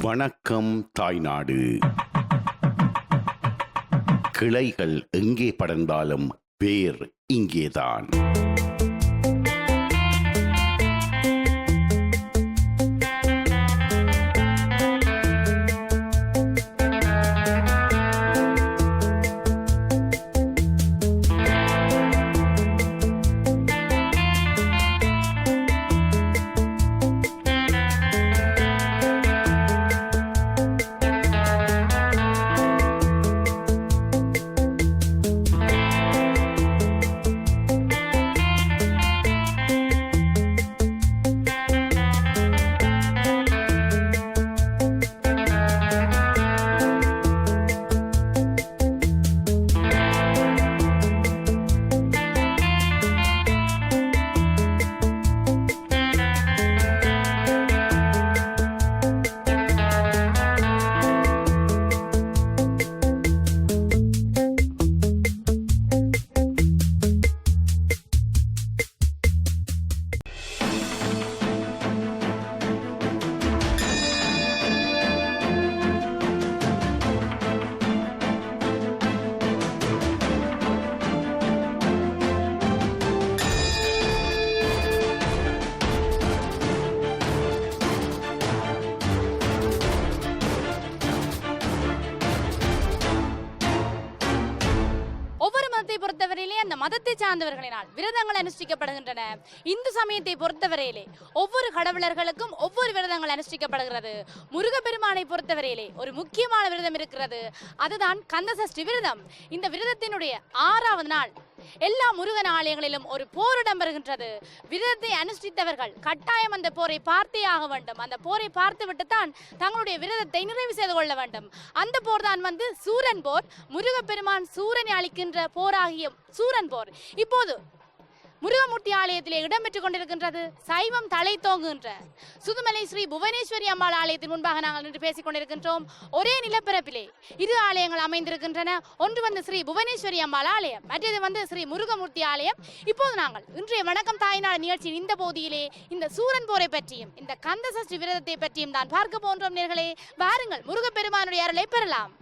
வணக்கம் தாய்நாடு. கிளைகள் எங்கே படர்ந்தாலும் வேர் இங்கேதான். மதத்தை சார்ந்தவர்களினால் விரதங்கள் அனுஷ்டிக்கப்படுகின்றன. இந்து சமயத்தை பொறுத்தவரையிலே ஒவ்வொரு கடவுளர்களுக்கும் ஒவ்வொரு விரதங்கள் அனுஷ்டிக்கப்படுகிறது. முருகப்பெருமானை பொறுத்தவரையிலே ஒரு முக்கியமான விரதம் இருக்கிறது. அதுதான் கந்தசஷ்டி விரதம். இந்த விரதத்தினுடைய ஆறாவது நாள் எல்லா முருகன் ஆலயங்களிலும் ஒரு போர் இடம்பெறுகின்றது. விரதத்தை அனுஷ்டித்தவர்கள் கட்டாயம் அந்த போரை பார்த்தே ஆக வேண்டும். அந்த போரை பார்த்துவிட்டு தான் தங்களுடைய விரதத்தை நிறைவு செய்து கொள்ள வேண்டும். அந்த போர் தான் வந்து சூரன் போர். முருகப்பெருமான் சூரனை அளிக்கின்ற போராகிய சூரன் போர். இப்போது முருகமூர்த்தி ஆலயத்திலே இடம்பெற்றுக் கொண்டிருக்கின்றது. சைவம் தலை தோங்குகின்ற. சுதுமலை ஸ்ரீ புவனேஸ்வரி அம்மாள் ஆலயத்தின் முன்பாக நாங்கள் நின்று பேசிக் கொண்டிருக்கின்றோம். ஒரே நிலப்பரப்பிலே இரு ஆலயங்கள் அமைந்திருக்கின்றன. ஒன்று வந்து ஸ்ரீ புவனேஸ்வரி அம்மாள் ஆலயம் மற்றது வந்து ஸ்ரீ முருகமூர்த்தி ஆலயம். இப்போது நாங்கள் இன்றைய வணக்கம் தாய்நாள் நிகழ்ச்சியின் இந்த பகுதியிலே இந்த சூரன் போரை பற்றியும் இந்த கந்த சஷ்டி விரதத்தை பற்றியும் தான் பார்க்க போன்றோம் நேர்களே. வாருங்கள் முருகப்பெருமானுடைய அருளை பெறலாம்.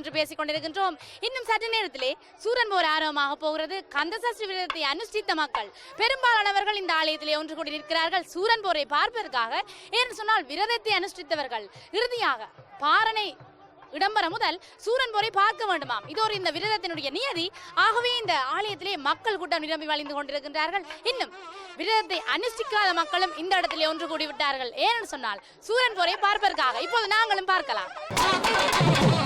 என்று பேசிக் கொண்டிருக்கின்றோம் இன்னும் சற்று நேரத்திலே சூரன் போர் ஆரம்பமாக போகிறது. கந்தசஷ்டி விரதத்தை அனுஷ்டித்த மக்கள் பெரும்பாலானவர்கள் இந்த ஆலயத்திலே ஒன்று கூடி நிற்கிறார்கள். சூரன் போரை பார்ப்பதற்காக ஏன்னு சொன்னால் விரதத்தை அனுஷ்டித்தவர்கள். இறுதியாக பாரனை இடம்பெற முதல் சூரன் போரை பார்க்க வேண்டுமாம். இது ஒரு இந்த விரதத்தினுடைய நியதி. ஆகவே இந்த ஆலயத்திலே மக்கள் கூட்டம் நிரம்பி வழிந்து கொண்டிருக்கின்றார்கள். இன்னும் விரதத்தை அனுஷ்டிக்காத மக்களும் இந்த இடத்திலே ஒன்று கூடி விட்டார்கள் ஏன்னு சொன்னால் சூரன் போரை பார்ப்பதற்காக. இப்போது நாங்களும் பார்க்கலாம்.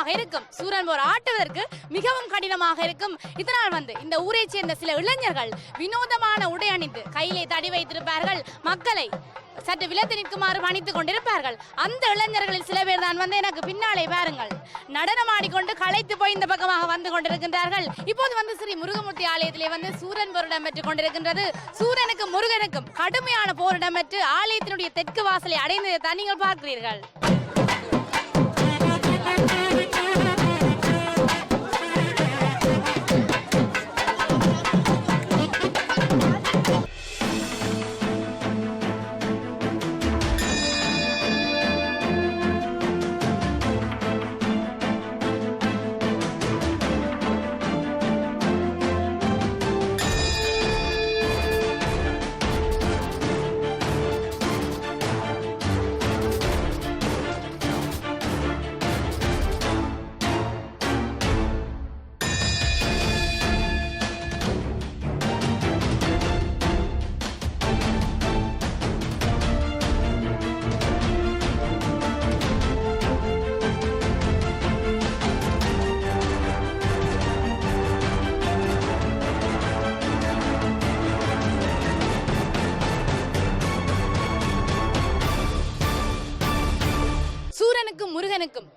கடினமாக இருக்கும். சூரன் போர் ஆட்டுவதற்கு மிகவும் கடினமாக இருக்கும். இதனால் வந்து இந்த ஊரைச் சேர்ந்த சில இளைஞர்கள் வினோதமான உடை அணிந்து கையிலே தடி வைத்திருப்பார்கள். மக்களை சற்று விலத்து நிற்குமாறு பணித்துக் கொண்டிருப்பார்கள். அந்த இளைஞர்களில் சில பேர் தான் வந்து எனக்கு பின்னாலே பாருங்கள். நடனமாடிக்கொண்டு களைத்து போய் இந்த பக்கமாக வந்து கொண்டிருக்கின்றார்கள். இப்போது வந்து ஸ்ரீ முருகமூர்த்தி ஆலயத்திலே வந்து சூரன் போரிடம் இடம்பெற்றுக் கொண்டிருக்கின்றது. சூரனுக்கும் முருகனுக்கும் கடுமையான போரிடம் இடம்பெற்று ஆலயத்தினுடைய தெற்கு வாசலை அடைந்ததை தான் நீங்கள் பார்க்கிறீர்கள்.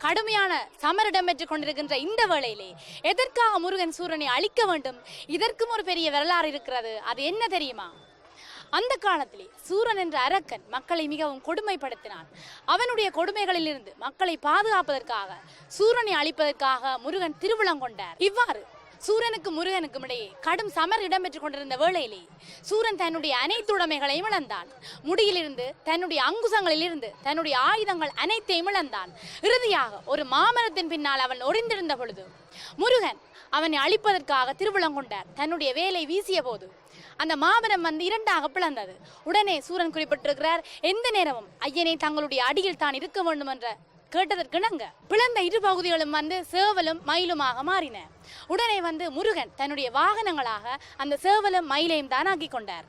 கடுமையான சமரிடம் இடம்பெற்றுக் கொண்டிருக்கின்ற இந்த வேளையிலே எதற்காக முருகன் சூரனை அழிக்க வேண்டும்? இதற்கும் ஒரு பெரிய வரலாறு இருக்கிறது. அது என்ன தெரியுமா? அந்த காலத்திலே சூரன் என்ற அரக்கன் மக்களை மிகவும் கொடுமைப்படுத்தினான். அவனுடைய கொடுமைகளிலிருந்து மக்களை பாதுகாப்பதற்காக சூரனை அழிப்பதற்காக முருகன் திருவிழம் கொண்டார் இவ்வாறு சூரனுக்கும் முருகனுக்கும் இடையே கடும் சமர் இடம்பெற்றுக் கொண்டிருந்த வேளையிலே சூரன் தன்னுடைய அனைத்து உடைமைகளையும் இழந்தான். முடியிலிருந்து தன்னுடைய அங்குசங்களிலிருந்து தன்னுடைய ஆயுதங்கள் அனைத்தையும் இழந்தான். இறுதியாக ஒரு மாமரத்தின் பின்னால் அவன் ஒளிந்திருந்த பொழுது முருகன் அவனை அழிப்பதற்காக திருவிழங்கொண்டார் தன்னுடைய வேலை வீசிய போது அந்த மாமரம் வந்து இரண்டாக பிளந்தது. உடனே சூரன் குறிப்பிட்டிருக்கிறார் எந்த நேரமும் ஐயனை தங்களுடைய அடியில் தான் இருக்க வேண்டும் என்ற கேட்டதற்கிணங்க. பிளந்த இரு பகுதிகளும் வந்து சேவலும் மயிலுமாக மாறின. உடனே வந்து முருகன் தன்னுடைய வாகனங்களாக அந்த சேவலும் மயிலையும் தான் ஆக்கி கொண்டார்.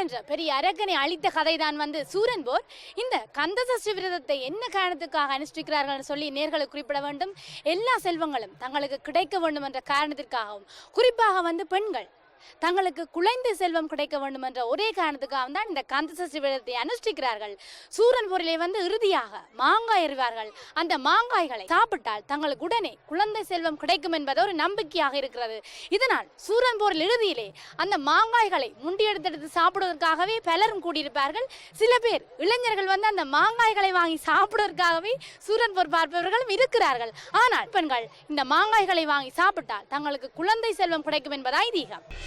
சூரன் என்ற பெரிய அரக்கனை அழித்த கதைதான் வந்து சூரன் போர் இந்த கந்த சஷ்டி விரதத்தை என்ன காரணத்துக்காக அனுஷ்டிக்கிறார்கள் சொல்லி நேர்களை குறிப்பிட வேண்டும். எல்லா செல்வங்களும் தங்களுக்கு கிடைக்க வேண்டும் என்ற காரணத்திற்காகவும் குறிப்பாக வந்து பெண்கள். தங்களுக்கு குழைந்த செல்வம் கிடைக்க வேண்டும் என்ற ஒரே காரணத்துக்காக தான் இந்த கந்த சஷ்டி விரதத்தை அனுஷ்டிக்கிறார்கள். சூரன் வந்து இறுதியாக மாங்காய் எறிவார்கள். அந்த மாங்காய்களை சாப்பிட்டால் தங்களுக்கு உடனே குழந்தை செல்வம் கிடைக்கும் என்பது ஒரு நம்பிக்கையாக இருக்கிறது. இதனால் சூரன் போரில் இறுதியிலே அந்த மாங்காய்களை முண்டியெடுத்தெடுத்து சாப்பிடுவதற்காகவே பலரும் கூடியிருப்பார்கள். சில பேர் இளைஞர்கள் வந்து அந்த மாங்காய்களை வாங்கி சாப்பிடுவதற்காகவே சூரன் போர் பார்ப்பவர்களும் இருக்கிறார்கள். ஆனால் பெண்கள் இந்த மாங்காய்களை வாங்கி சாப்பிட்டால் தங்களுக்கு குழந்தை செல்வம் கிடைக்கும் என்பது ஐதீகம்.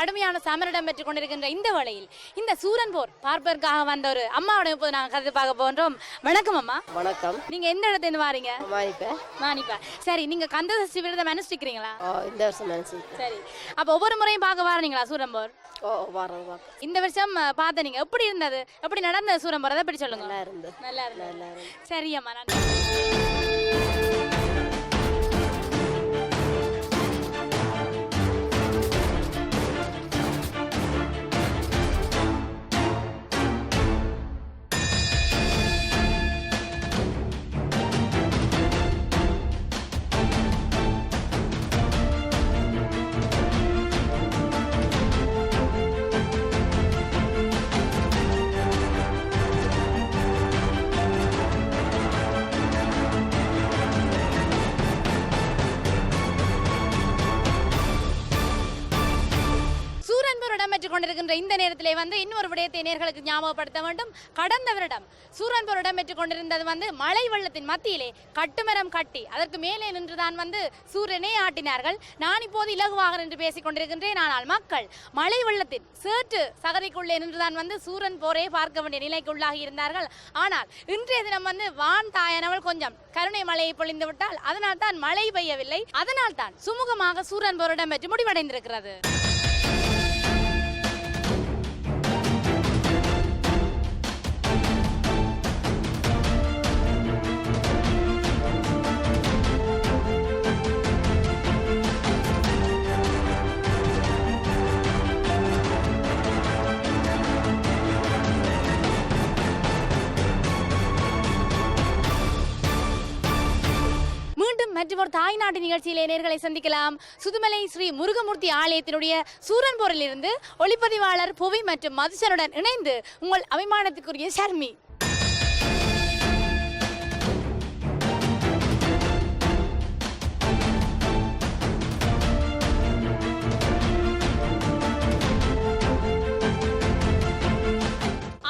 கடுமையான சமரிடம் பெற்றுக் கொண்டிருக்கின்ற இந்த வேளையில் இந்த சூரன் போர் பார்ப்பதற்காக வந்த ஒரு அம்மாவோட இப்போது நாங்கள் கதை பார்க்க போன்றோம் வணக்கம் அம்மா. வணக்கம். நீங்க எந்த இடத்துல இருந்து வாரீங்க? மாணிப்பேன் சரி நீங்க கந்த சஷ்டி விரதம் அனுஷ்டிக்கிறீங்களா? ஓ இந்த வருஷம் நினச்சிருக்கேன் சரி. அப்ப ஒவ்வொரு முறையும் பார்க்க வாரீங்களா சூரன் போர்? இந்த வருஷம் பார்த்த நீங்க எப்படி இருந்தது? எப்படி நடந்தது சூரன் போர்? அதை எப்படி சொல்லுங்க. நல்லா இருந்து நல்லா இருந்தது. நல்லா இருந்து சரி அம்மா கொண்டிருக்கின்ற இந்த நேரத்திலே வந்து இன்னொரு விடயத்தை நேர்களுக்கு ஞாபகப்படுத்த வேண்டும். கடந்த வருடம் சூரன்பூர் இடம்பெற்றுக் கொண்டிருந்தது வந்து மழை வெள்ளத்தின் மத்தியிலே கட்டுமரம் கட்டி அதற்கு மேலே நின்றுதான் வந்து சூரியனை ஆட்டினார்கள். நான் இப்போது இலகுவாக நின்று பேசிக் கொண்டிருக்கின்றேன். ஆனால் மக்கள் மழை வெள்ளத்தின் சேற்று சகதிக்குள்ளே நின்றுதான் வந்து சூரன் போரே பார்க்க வேண்டிய நிலைக்கு உள்ளாகி இருந்தார்கள். ஆனால் இன்றைய தினம் வந்து வான் தாயானவள் கொஞ்சம் கருணை மழையை பொழிந்து விட்டால் அதனால் தான் மழை பெய்யவில்லை. அதனால் தான் சுமூகமாக சூரன் போரிடம் பெற்று முடிவடைந்திருக்கிறது. தாய்நாட்டு நிகழ்ச்சியிலே நேர்களை சந்திக்கலாம். சுதுமலை ஸ்ரீ முருகமூர்த்தி ஆலயத்தினுடைய சூரன்போரில் இருந்து ஒளிப்பதிவாளர் புவி மற்றும் மதுசனுடன் இணைந்து உங்கள் அபிமானத்துக்குரிய ஷர்மி.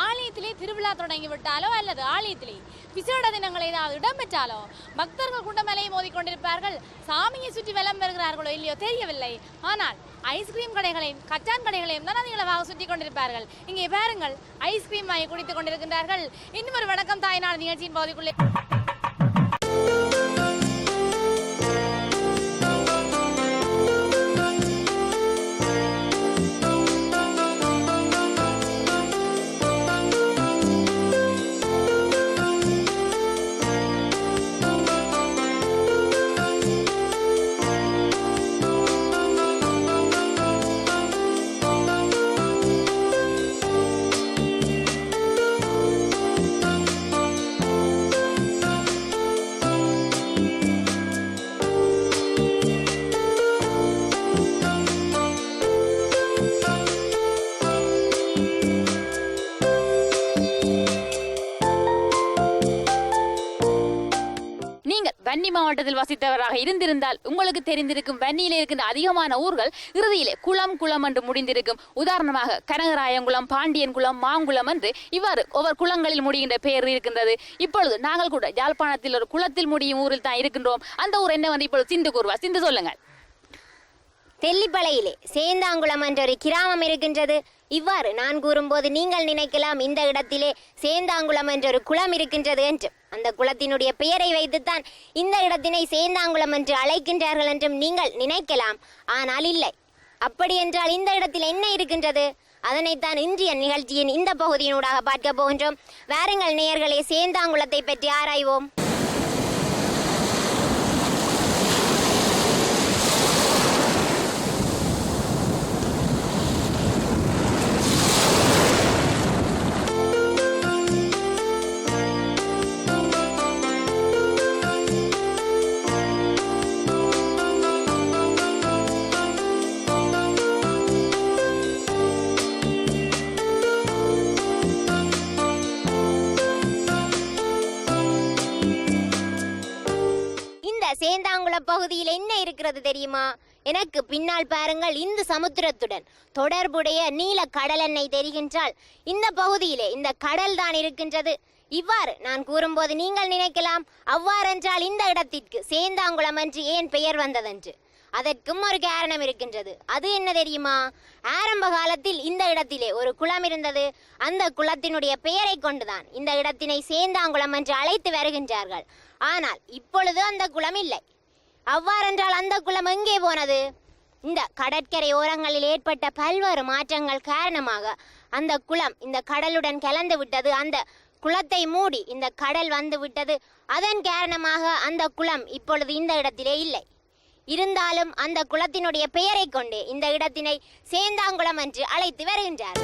ஆலயத்திலே திருவிழா தொடங்கி விட்டாலோ அல்லது ஆலயத்திலே விசேட தினங்கள் ஏதாவது இடம்பெற்றாலோ? பக்தர்கள் குண்டமலையை மோதிக்கொண்டிருப்பார்கள். சாமியை சுற்றி வலம் வருகிறார்களோ இல்லையோ தெரியவில்லை. ஆனால் ஐஸ்கிரீம் கடைகளையும் கச்சான் கடைகளையும் தான் அதிகளவாக சுற்றி கொண்டிருப்பார்கள். இங்கே பாருங்கள் ஐஸ்கிரீம் வாங்கி குடித்துக் கொண்டிருக்கின்றார்கள். இன்னும் ஒரு வணக்கம் தாய்நாடு நிகழ்ச்சியின் பகுதிக்குள்ளே மாவட்டத்தில் வசித்தவராக இருந்திருந்தால் உங்களுக்கு தெரிந்திருக்கும் வன்னியிலே இருக்கின்ற அதிகமான ஊர்கள் இறுதியிலே குளம் குளம் என்று முடிந்திருக்கும். உதாரணமாக கனகராயங்குளம் பாண்டியன்குளம் மாங்குளம் என்று இவ்வாறு ஒவ்வொரு குளங்களில் முடிகின்ற பெயர் இருக்கின்றது. இப்பொழுது நாங்கள் கூட யாழ்ப்பாணத்தில் ஒரு குளத்தில் முடியும் ஊரில் தான் இருக்கின்றோம். அந்த ஊர் என்ன வந்து இப்பொழுது சிந்து கூறுவா? சிந்து சொல்லுங்கள். தெல்லிப்பளையிலே சேந்தாங்குளம் என்ற ஒரு கிராமம் இருக்கின்றது. இவ்வாறு நான் கூறும்போது நீங்கள் நினைக்கலாம் இந்த இடத்திலே சேந்தாங்குளம் என்ற ஒரு குளம் இருக்கின்றது என்று. அந்த குளத்தினுடைய பெயரை வைத்துத்தான் இந்த இடத்தினை சேந்தாங்குளம் என்று அழைக்கின்றார்கள் என்றும் நீங்கள் நினைக்கலாம். ஆனால் இல்லை. அப்படி என்றால் இந்த இடத்தில் என்ன இருக்கின்றது? அதனைத்தான் இன்றைய நிகழ்ச்சியின் இந்த பகுதியினூடாக பார்க்க போகின்றோம். வாருங்கள் நேயர்களே சேந்தாங்குளத்தை பற்றி ஆராய்வோம். இருக்கிறது தெரியுமா? எனக்கு பின்னால் பாருங்கள் இந்து சமுத்திரத்துடன் தொடர்புடைய நீல கடல் எண்ணெய் தெரிகின்றால் இந்த பகுதியிலே இந்த கடல் தான் இருக்கின்றது. இவ்வாறு நான் கூறும்போது நீங்கள் நினைக்கலாம் அவ்வாறென்றால் இந்த இடத்திற்கு சேந்தாங்குளம் என்று ஏன் பெயர் வந்ததென்று? அதற்கும் ஒரு காரணம் இருக்கின்றது. அது என்ன தெரியுமா? ஆரம்ப காலத்தில் இந்த இடத்திலே ஒரு குளம் இருந்தது. அந்த குளத்தினுடைய பெயரை கொண்டுதான் இந்த இடத்தினை சேந்தாங்குளம் என்று அழைத்து வருகின்றார்கள். ஆனால் இப்பொழுது அந்த குளம் இல்லை. அவ்வாறென்றால் அந்த குளம் எங்கே போனது? இந்த கடற்கரை ஓரங்களில் ஏற்பட்ட பல்வேறு மாற்றங்கள் காரணமாக அந்த குளம் இந்த கடலுடன் கலந்து விட்டது. அந்த குளத்தை மூடி இந்த கடல் வந்து விட்டது. அதன் காரணமாக அந்த குளம் இப்பொழுது இந்த இடத்திலே இல்லை. இருந்தாலும் அந்த குளத்தினுடைய பெயரை கொண்டு இந்த இடத்தினை சேந்தாங்குளம் என்று அழைத்து வருகின்றார்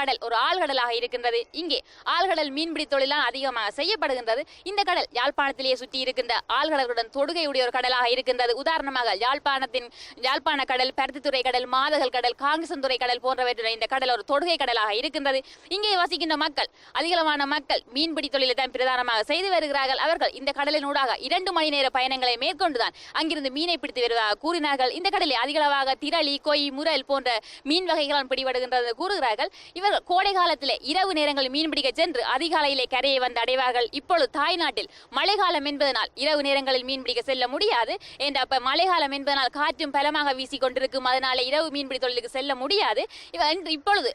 கடல். ஒரு ஆழ்கடலாக இருக்கின்றது. இங்கே ஆழ்கடல் மீன்பிடி தொழிலாம் அதிகமாக செய்யப்படுகின்றது. இந்த கடல் யாழ்ப்பாணத்திலேயே சுற்றி இருக்கின்ற ஆழ்கடலுடன் தொடுகையுடைய ஒரு கடலாக இருக்கின்றது. உதாரணமாக யாழ்ப்பாணத்தின் யாழ்ப்பாண கடல் பருத்தித்துறை கடல் மாதகல் கடல் காங்கசந்துறை கடல் போன்றவற்றுடன் இந்த கடல் ஒரு தொடுகை கடலாக இருக்கின்றது. இங்கே வசிக்கின்ற மக்கள் அதிகளவான மக்கள் மீன்பிடி தொழிலை தான் பிரதானமாக செய்து வருகிறார்கள். அவர்கள் இந்த கடலின் ஊடாக இரண்டு மணி நேர பயணங்களை மேற்கொண்டுதான் அங்கிருந்து மீனை பிடித்து வருவதாக கூறினார்கள். இந்த கடலில் அதிகளவாக திரளி கொய் முரல் போன்ற மீன் வகைகளும் பிடிபடுகின்றது கூறுகிறார்கள். இவர்கள் கோடை காலத்திலே இரவு நேரங்களில் மீன் பிடிக்க சென்று அதிகாலையிலே கரையை வந்து அடைவார்கள். இப்பொழுது தாய்நாட்டில் மழைக்காலம் என்பதனால் இரவு நேரங்களில் மீன் பிடிக்க செல்ல முடியாது. என்ற அப்ப மழைக்காலம் என்பதனால் காற்றும் பலமாக வீசி கொண்டிருக்கும் அதனால இரவு மீன்பிடி தொழிலுக்கு செல்ல முடியாது. இவ இப்பொழுது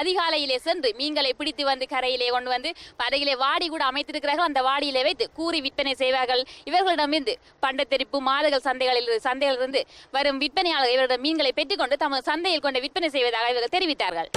அதிகாலையிலே சென்று மீன்களை பிடித்து வந்து கரையிலே கொண்டு வந்து படகிலே வாடி கூட அமைத்திருக்கிறார்கள். அந்த வாடியிலே வைத்து கூறி விற்பனை செய்வார்கள். இவர்களிடமிருந்து பண்டத்தெரிப்பு மாதகள் சந்தைகளில் சந்தைகளிலிருந்து வரும் விற்பனையாளர் இவரிடம் மீன்களை பெற்றுக்கொண்டு தமது சந்தையில் கொண்டு விற்பனை செய்வதாக இவர்கள் தெரிவித்தார்கள்.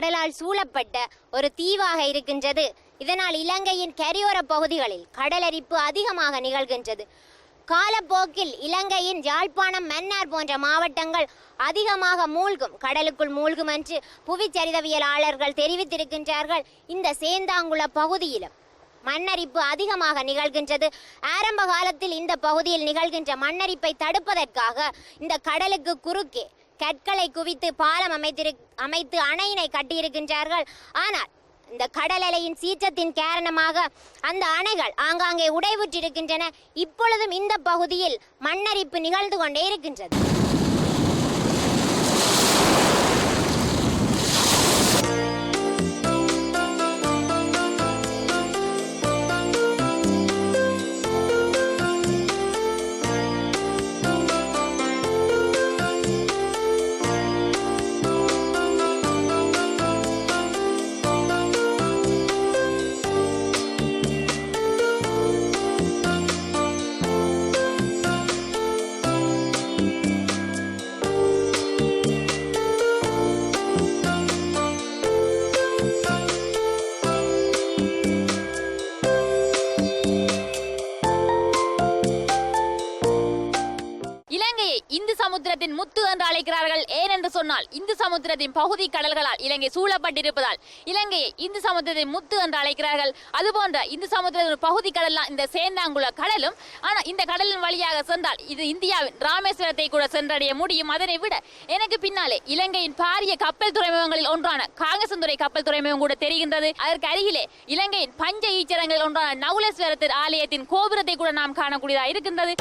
கடலால் சூழப்பட்ட ஒரு தீவாக இருக்கின்றது. இதனால் இலங்கையின் கரையோர பகுதிகளில் கடலரிப்பு அதிகமாக நிகழ்கின்றது. காலப்போக்கில் இலங்கையின் யாழ்ப்பாணம் மன்னார் போன்ற மாவட்டங்கள் அதிகமாக மூழ்கும் கடலுக்குள் மூழ்கும் என்று புவிச்சரிதவியலாளர்கள் தெரிவித்திருக்கின்றார்கள். இந்த சேந்தாங்குள பகுதியிலும் மண்ணரிப்பு அதிகமாக நிகழ்கின்றது. ஆரம்ப காலத்தில் இந்த பகுதியில் நிகழ்கின்ற மண்ணரிப்பை தடுப்பதற்காக இந்த கடலுக்கு குறுக்கே கற்களை குவித்து பாலம் அமைத்திரு அமைத்து அணையினை கட்டியிருக்கின்றார்கள். ஆனால் இந்த கடல் அலையின் சீற்றத்தின் காரணமாக அந்த அணைகள் ஆங்காங்கே உடைவுற்றிருக்கின்றன. இப்பொழுதும் இந்த பகுதியில் மண்ணரிப்பு நிகழ்ந்து கொண்டே இருக்கின்றது. அழைக்கிறார்கள். ஏன் என்று சொன்னால் இந்து சமுத்திரத்தின் பகுதி கடல்களால் இலங்கை சூழப்பட்டிருப்பதால் இலங்கையை இந்து சமுத்திரத்தின் முத்து என்று அழைக்கிறார்கள். அதுபோன்ற இந்து சமுத்திரத்தின் பகுதி கடல்லாம் இந்த சேந்தாங்குள கடலும் ஆனால் இந்த கடலின் வழியாக சென்றால் இது இந்தியாவின் ராமேஸ்வரத்தை கூட சென்றடைய முடியும். அதனை விட எனக்கு பின்னாலே இலங்கையின் பாரிய கப்பல் துறைமுகங்களில் ஒன்றான காங்கசந்துறை கப்பல் துறைமுகம் கூட தெரிகின்றது. அதற்கு அருகிலே இலங்கையின் பஞ்ச ஈச்சரங்களில் ஒன்றான நவுலேஸ்வரத்தின் ஆலயத்தின் கோபுரத்தை கூட நாம் காணக்கூடியதாக இருக்கின்றது.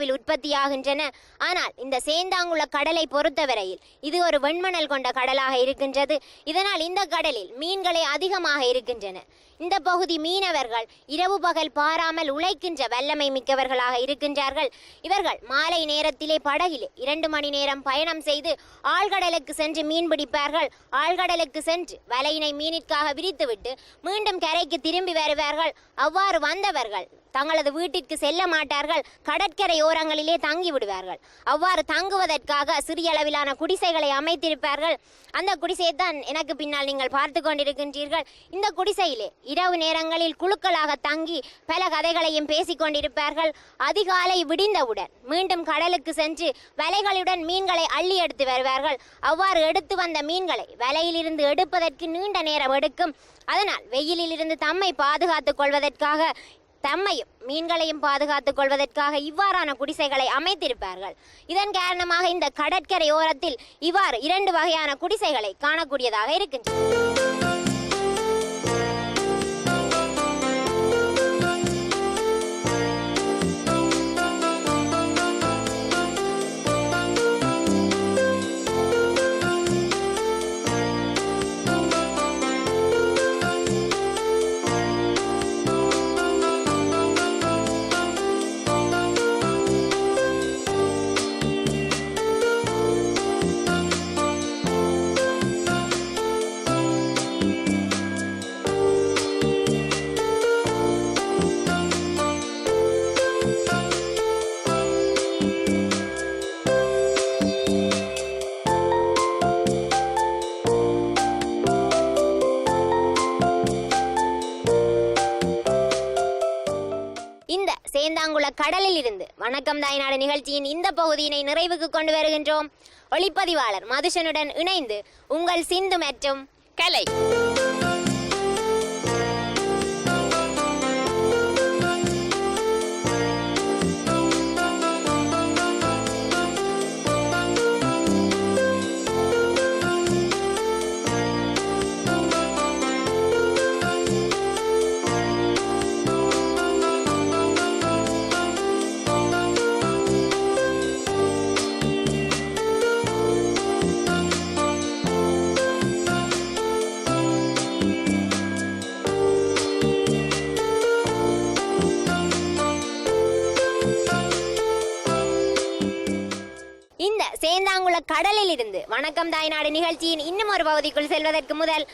இந்தியாவில் உற்பத்தியாகின்றன. ஆனால் இந்த சேந்தாங்குள கடலை பொறுத்தவரையில் இது ஒரு வெண்மணல் கொண்ட கடலாக இருக்கின்றது. இதனால் இந்த கடலில் மீன்களே அதிகமாக இருக்கின்றன. இந்த பகுதி மீனவர்கள் இரவு பகல் பாராமல் உழைக்கின்ற வல்லமை மிக்கவர்களாக இருக்கின்றார்கள். இவர்கள் மாலை நேரத்திலே படகிலே இரண்டு மணி நேரம் பயணம் செய்து ஆழ்கடலுக்கு சென்று மீன் பிடிப்பார்கள். ஆழ்கடலுக்கு சென்று வலையினை மீனிற்காக விரித்துவிட்டு மீண்டும் கரைக்கு திரும்பி வருவார்கள். அவ்வாறு வந்தவர்கள் தங்களது வீட்டிற்கு செல்ல மாட்டார்கள். கடற்கரை ஓரங்களிலே தங்கி விடுவார்கள் அவ்வாறு தங்குவதற்காக சிறிய அளவிலான குடிசைகளை அமைத்திருப்பார்கள். அந்த குடிசையை தான் எனக்கு பின்னால் நீங்கள் பார்த்து கொண்டிருக்கின்றீர்கள். இந்த குடிசையிலே இரவு நேரங்களில் குழுக்களாக தங்கி பல கதைகளையும் பேசிக் கொண்டிருப்பார்கள். அதிகாலை விடிந்தவுடன் மீண்டும் கடலுக்கு சென்று வலைகளுடன் மீன்களை அள்ளி எடுத்து வருவார்கள். அவ்வாறு எடுத்து வந்த மீன்களை வலையிலிருந்து எடுப்பதற்கு நீண்ட நேரம் எடுக்கும். அதனால் வெயிலிலிருந்து தம்மை பாதுகாத்துக் கொள்வதற்காக தம்மையும் மீன்களையும் பாதுகாத்துக் கொள்வதற்காக இவ்வாறான குடிசைகளை அமைத்திருப்பார்கள். இதன் காரணமாக இந்த கடற்கரை ஓரத்தில் இவ்வாறு இரண்டு வகையான குடிசைகளை காணக்கூடியதாக இருக்கின்றன வணக்கம் தாய்நாடு நிகழ்ச்சியின் இந்த பகுதியினை நிறைவுக்கு கொண்டு வருகின்றோம். ஒளிப்பதிவாளர் மதுஷனுடன் இணைந்து உங்கள் சிந்து மற்றும் கலை. இருந்து. வணக்கம் தாய்நாடு நிகழ்ச்சியின் இன்னும் ஒரு பகுதிக்குள் செல்வதற்கு முதல்